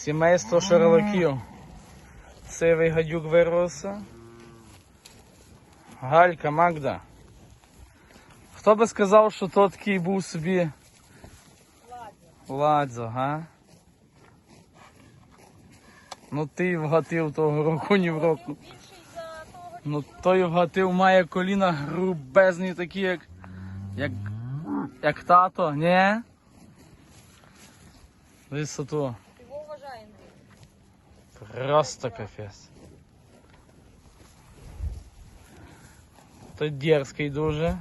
Сімейство шарлаків. Сивий гадюк вирвався. Галька, Магда. Хто би сказав, що то такий був собі ладзо, га? Ну ти вгатив того року, ні в року. Ну той вгатив має коліна грубезні такі, як. як. як тато, ні? Висоту. Просто капець. Той дерзкий дуже.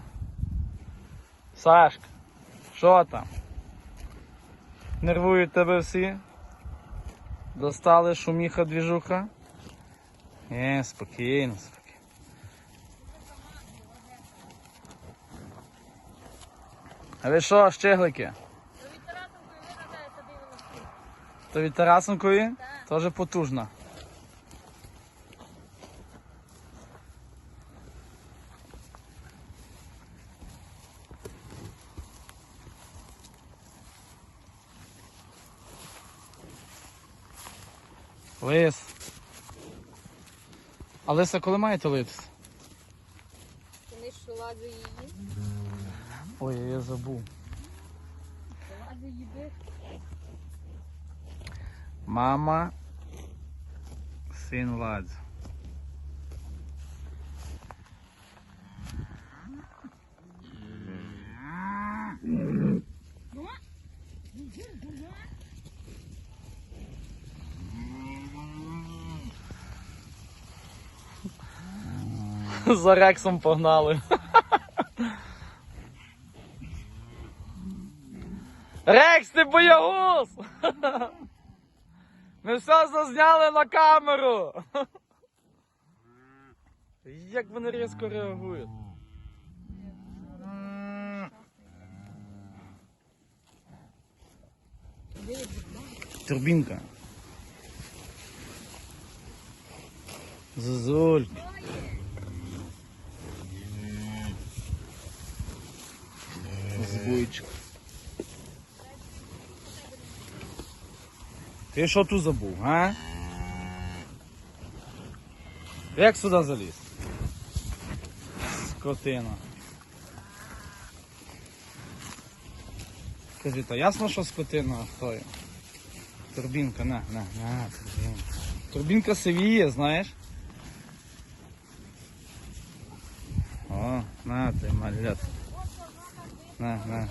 Сашка, що там? Нервують тебе всі? Достали шуміха двіжуха? Ні, спокійно, спокійно. А ви що, щеглики? Ну від Тарасенкою виглядається дивно. То від Тарасенкові? Теж потужна. Лис. А лиса коли маєте литися? Вони що ладу її. Ой, я забув. Ладу їби. Мама, син Ладзо. За Рексом погнали. Рекс, ти боягуз! Ми все зазняли на камеру. Як вони різко реагують. Турбінка. Зозулька. Збойчик. Ти що тут забув, а? Як сюди заліз? Скотина. Кажи, то ясно, що скотина, хто є? Турбінка, на, на, на, турбінка. Турбінка сивіє, знаєш? О, на ти, малят. На, на.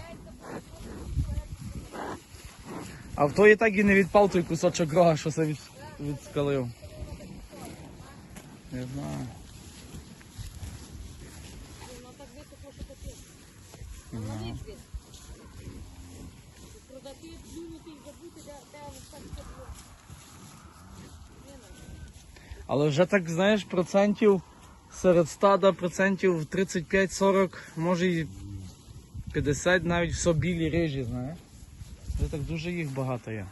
А в той і так і не відпав той кусочок рога, що це від, відскалив. Не знаю. Так. Продати, дунути і забути, де, було. Але вже так, знаєш, процентів серед стада процентів 35-40, може і 50 навіть все білі рижі, знаєш. Вже так дуже їх багато є.